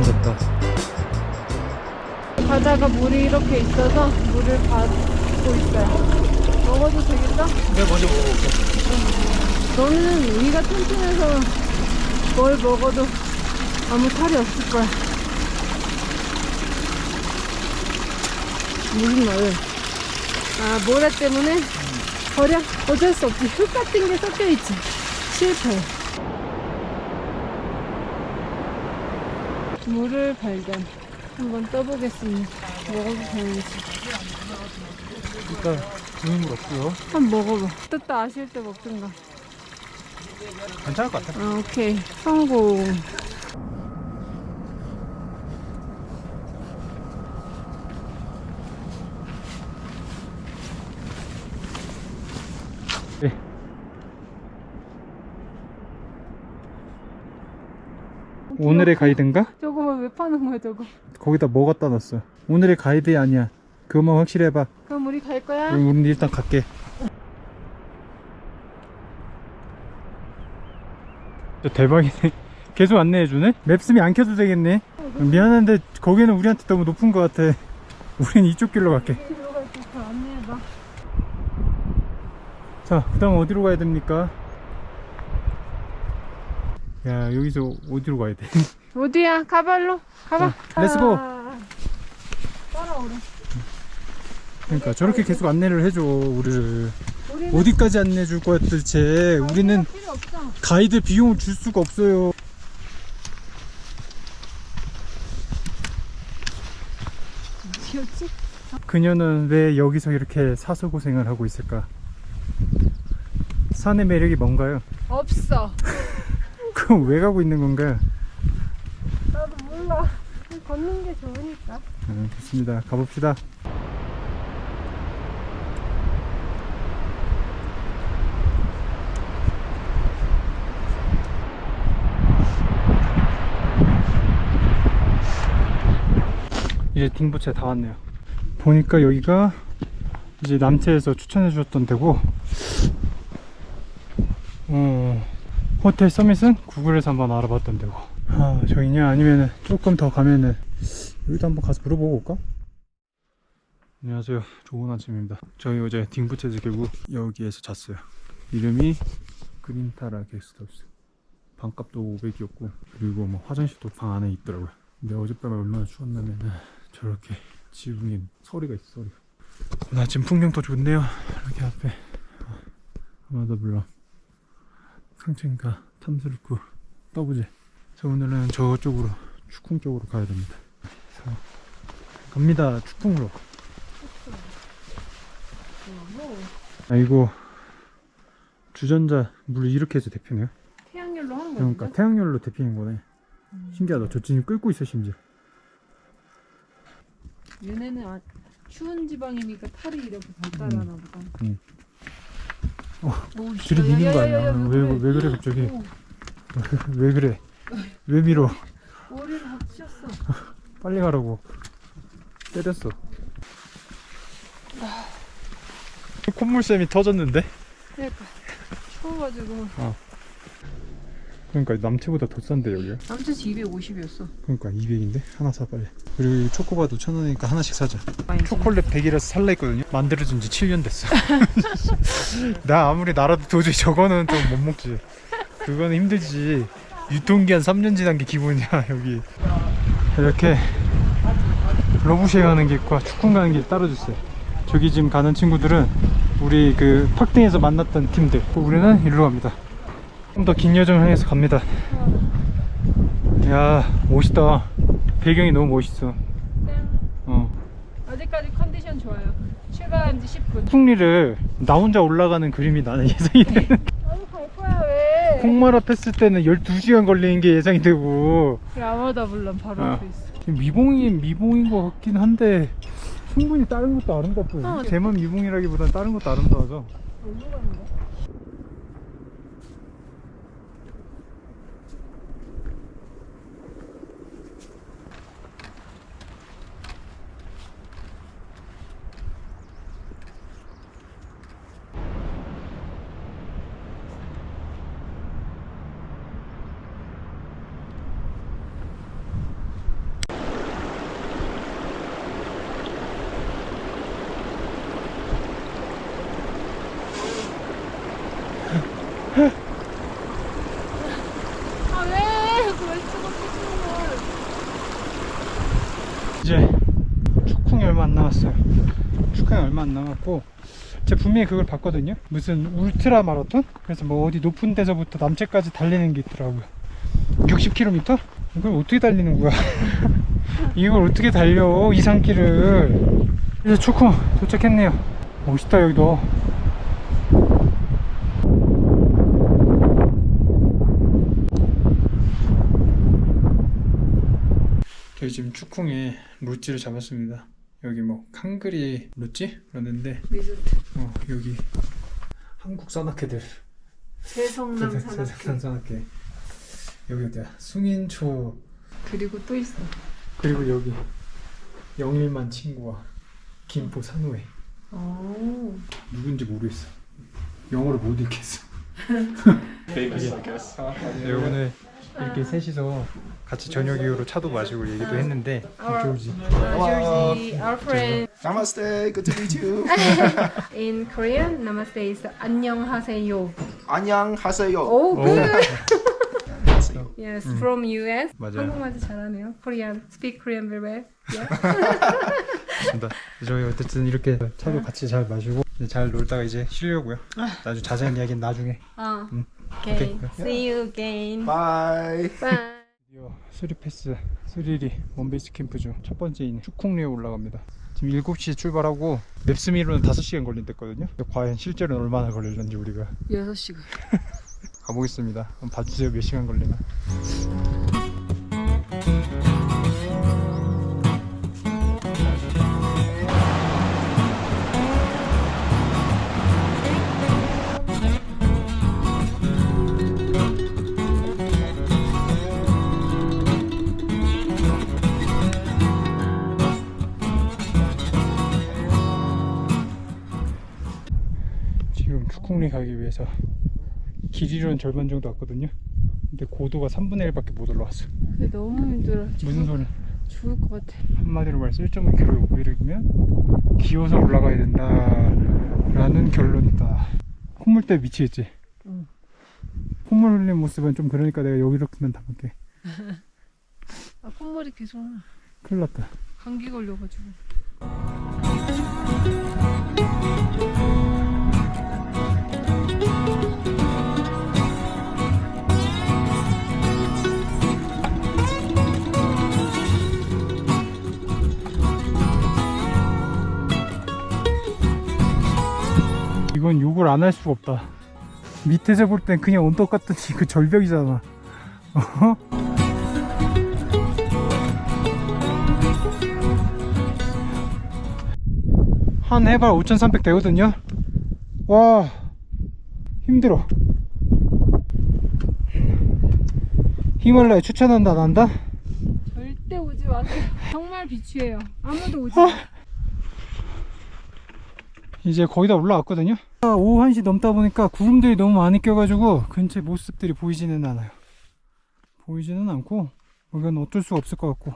아름답다. 바다가 물이 이렇게 있어서 물을 받고 있어요. 먹어도 되겠다? 내가 먼저 먹어볼게. 너는 위가 튼튼해서 뭘 먹어도 아무 탈이 없을 거야. 무슨 말? 아 모래 때문에 버려 어쩔 수 없지. 흙 같은 게 섞여 있지. 실패. 물을 발견. 한번 떠보겠습니다. 먹어도 되는지. 일단 주인물 없고요. 한번 먹어봐. 뜯다 아실 때 먹든가. 괜찮을 것 같아. 아, 오케이. 성공. 네. 오늘의 가이드인가? 저거 왜 파는 거야, 저거? 거기다 뭐 갖다 놨어? 오늘의 가이드 아니야. 그것만 확실해봐. 그럼 우리 갈 거야? 우리 우린 일단 갈게. 저 대박이네. 계속 안내해주네? 맵스미 안 켜도 되겠네. 미안한데 거기는 우리한테 너무 높은 것 같아. 우린 이쪽 길로 갈게. 뒤로 갈게. 더 안내해봐. 자, 그 다음 어디로 가야 됩니까? 야, 여기서 어디로 가야 돼? 어디야? 가발로? 가봐. 자, 렛츠고. 아, 따라오래. 그러니까 저렇게 계속 안내를 해줘, 우리를. 우리는 어디까지 안내해 줄 거야 도대체. 우리는 필요 없어. 가이드 비용을 줄 수가 없어요. 어디였지? 그녀는 왜 여기서 이렇게 사서 고생을 하고 있을까? 산의 매력이 뭔가요? 없어. 그럼 왜 가고 있는 건가요? 걷는 게 좋으니까. 음, 좋습니다. 가봅시다. 이제 딩부채 다 왔네요. 보니까 여기가 이제 남태에서 추천해 주셨던 데고, 어, 호텔 서밋은 구글에서 한번 알아봤던 데고. 아, 저기냐? 아니면은 조금 더 가면은 여기도 한번 가서 물어보고 올까? 안녕하세요. 좋은 아침입니다. 저희 어제 딩부체즈 계곡 여기에서 잤어요. 이름이 그린타라 게스트하우스. 방값도 500이었고 그리고 뭐 화장실도 방 안에 있더라고요. 근데 어젯밤에 얼마나 추웠냐면 저렇게 지붕에 소리가 있어 소리가. 오늘 아침 풍경도 좋네요. 이렇게 앞에 아마도 물론 상층가 탐스럽고 떠보제. 저 오늘은 저쪽으로 축궁 쪽으로 가야 됩니다. 그래서 갑니다. 축궁으로. 아이고 주전자 물 이렇게 해서 데피네요. 태양열로 하는 거야. 그러니까 태양열로 데피는 거네. 신기하다. 저 지금 끓고 있어 심지어. 얘네는 아, 추운 지방이니까 탈이 이렇게 발달하나 보다. 응. 오, 뒤로 미는 거 아니야? 왜, 왜 그래 갑자기? 오, 왜 그래? 왜 밀어? 머리를 확 씌었어. 빨리 가라고. 때렸어. 콧물샘이 터졌는데? 그러니까 추워가지고 그러니까 남체보다 더 싼데 여기가. 남자치 250이었어. 그러니까 200인데 하나 사 빨리. 그리고 이 초코바도 천 원이니까 하나씩 사자. 초콜릿 100이라서 살라 했거든요. 만들어준 지 7년 됐어. 나 아무리 날아도 도저히 저거는 좀 못 먹지. 그거는 힘들지. 유통기한 3년 지난 게 기본이야 여기. 이렇게 러브시에 가는 길과 축구 가는 길 따로 줬어요. 저기 지금 가는 친구들은 우리 그 팍등에서 만났던 팀들. 우리는 일로 갑니다. 좀 더 긴 여정을 향해서 갑니다. 야 멋있다. 배경이 너무 멋있어. 어. 어제까지 컨디션 좋아요. 출발한 지 10분. 풍리를 나 혼자 올라가는 그림이 나는 예상이 되는 왜? 콩마라 탔을 때는 12시간 걸리는 게 예상이 되고 아마다 물론 바로 아. 앞에 있어. 미봉이 미봉인 것 같긴 한데 충분히 다른 것도 아름답고 어. 제만 미봉이라기보단 다른 것도 아름다워서 어디로 가는 거야? 아 왜? 그걸 찍어 찍는 걸. 이제 축궁이 얼마 안 남았어요. 축궁이 얼마 안 남았고 제가 분명히 그걸 봤거든요. 무슨 울트라 마라톤? 그래서 뭐 어디 높은 데서부터 남체까지 달리는 게 있더라고요. 60km? 이걸 어떻게 달리는 거야? 이걸 어떻게 달려? 이 산길을. 이제 축궁 도착했네요. 멋있다 여기도. 저희 지금 축궁에 루찌를 잡았습니다. 여기 뭐 칸그리 루찌? 그러는데 리조트. 어, 여기 한국 산악회들 세성남 산악회. 산악회 여기 어디야 숭인초 그리고 또 있어. 그리고 여기 영일만 친구와 김포 산후회 오. 누군지 모르겠어 영어를 못 읽겠어 네, 오늘 이렇게 셋이서 같이 저녁 이후로 차도 마시고 얘기도 했는데 조지 Uh, Georgie, our friend Namaste, good to meet you. in Korean, namaste is 안녕하세요. 안녕하세요. Oh, 오. good. 안녕하세요. Yes, from US. 맞아요. 한국말도 잘하네요. Korean, speak Korean very well. Yeah. 좋습니다. 저희 어쨌든 이렇게 차도 같이 잘 마시고 이제 잘 놀다가 이제 쉬려고요. 나중에 자세한 이야기는 나중에. 어. 음. Okay. 오케이. See you again. Bye. Bye. 드디어 스리패스 스리리 원베이스 캠프 중 첫 번째인 축콩리에 올라갑니다. 지금 7시에 출발하고 맵스미로는 5시간 걸린댔거든요. 과연 실제로는 얼마나 걸릴는지 우리가 6시간. 가보겠습니다. 한번 봐주세요 몇 시간 걸리나. 가기 위해서 길이로는 절반 정도 왔거든요. 근데 고도가 3분의 1밖에 못 올라왔어. 근데 너무 힘들어. 무슨 소리? 죽을 것 같아. 한마디로 말해서 1.5km 500이면 기어서 올라가야 된다 라는 결론이다. 콧물 때 미치겠지? 응. 콧물 흘린 모습은 좀 그러니까 내가 여기로만 담을게. 아, 콧물이 계속 나. 큰일 났다. 감기 걸려가지고. 이건 욕을 안 할 수가 없다. 밑에서 볼 땐 그냥 언덕 같더니 그 절벽이잖아. 어? 한 해발 5,300 되거든요. 와, 힘들어. 히말라야 추천한다, 난다? 절대 오지 마세요. 정말 비추해요. 아무도 오지 마. 이제 거의 다 올라왔거든요. 아, 오후 1시 넘다 보니까 구름들이 너무 많이 껴가지고 근처 모습들이 보이지는 않아요. 보이지는 않고 이건 어쩔 수가 없을 것 같고.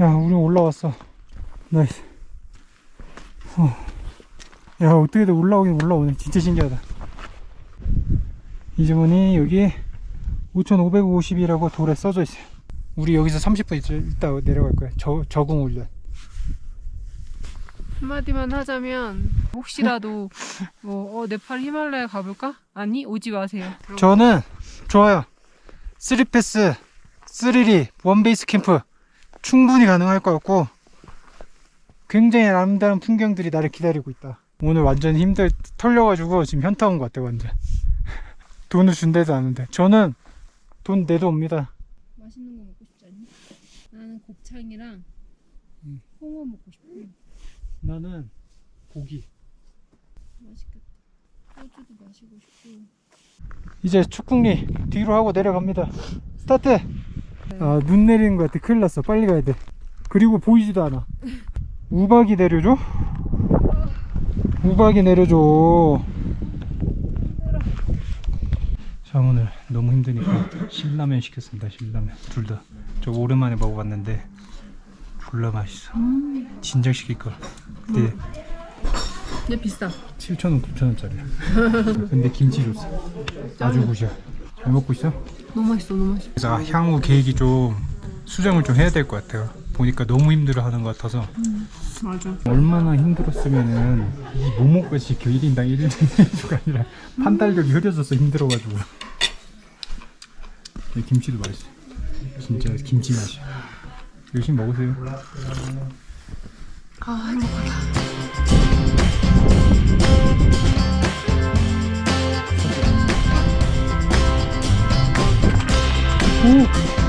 야, 우리 올라왔어. 나이스. 어. 야, 어떻게든 올라오긴 올라오네. 진짜 신기하다. 이 주문이 여기 5550이라고 돌에 써져 있어요. 우리 여기서 30분 있, 있다 내려갈 거야. 저, 적응 훈련. 한마디만 하자면 혹시라도 뭐 어, 네팔 히말라야 가볼까? 아니 오지 마세요. 저는 좋아요. 3패스, 3리, 원베이스 캠프 충분히 가능할 것 같고 굉장히 아름다운 풍경들이 나를 기다리고 있다. 오늘 완전 힘들 털려가지고 지금 현타 온 것 같아 완전. 돈을 준대도 않은데 저는 돈 내도 옵니다. 맛있는 거 먹고 싶지 않니? 나는 곱창이랑 음. 홍어 먹고 싶어. 나는 고기. 맛있겠다. 소주도 마시고 싶고. 이제 축궁리 뒤로 하고 내려갑니다. 스타트. 아, 눈 내리는 것 같아. 큰일 났어. 빨리 가야 돼. 그리고 보이지도 않아. 우박이 내려줘? 우박이 내려줘. 장오늘 너무 힘드니까 신라면 시켰습니다. 신라면 둘 다. 저 오랜만에 먹어봤는데 졸라 맛있어. 진작 시킬 걸. 그때 근데 비싸 7,000원, 9,000원짜리야. 근데 김치 줬어. 아주 굿이야. 잘 먹고 있어? 너무 맛있어 너무 맛있어 그래서 향후 계획이 좀 수정을 좀 해야 될 것 같아요. 보니까 너무 힘들어하는 것 같아서 맞아. 얼마나 힘들었으면은 이 모모까지 그 1인당 1인주가 아니라 판달력이 흐려져서 힘들어가지고. 이 김치도 맛있어 진짜 김치 맛이야. 열심히 먹으세요? 아 행복하다. 오!